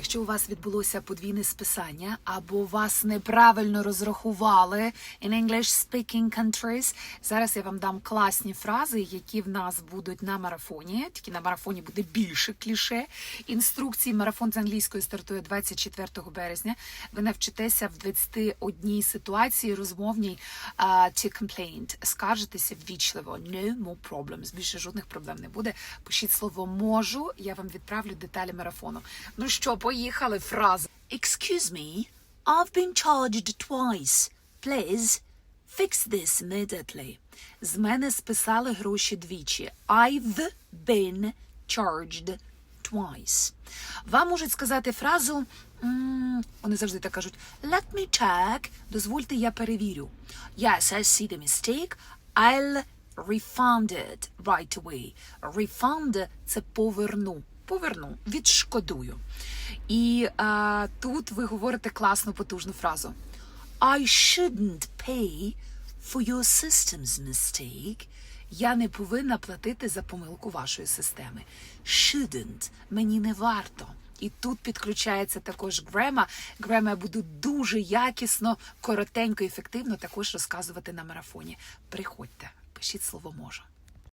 Якщо у вас відбулося подвійне списання, або вас неправильно розрахували in English speaking countries, зараз я вам дам класні фрази, які в нас будуть на марафоні. Тільки на марафоні буде більше кліше. Інструкції марафон з англійської стартує 24 березня. Ви навчитеся в 21 ситуації розмовній а, to complain. Скаржитеся ввічливо. No more problems. Більше жодних проблем не буде. Пишіть слово можу. Я вам відправлю деталі марафону. Ну що, поїхали. Фраза. Excuse me, I've been charged twice. Please, fix this immediately. З мене списали гроші двічі. I've been charged twice. Вам можуть сказати фразу, м, вони завжди так кажуть, let me check, дозвольте, я перевірю. Yes, I see the mistake, I'll refund it right away. Refund – це поверну. Поверну, відшкодую. І а, тут ви говорите класну потужну фразу. I shouldn't pay for your system's mistake. Я не повинна платити за помилку вашої системи. Shouldn't. Мені не варто. І тут підключається також грема. Грема я буду дуже якісно, коротенько, ефективно також розказувати на марафоні. Приходьте, пишіть слово можу.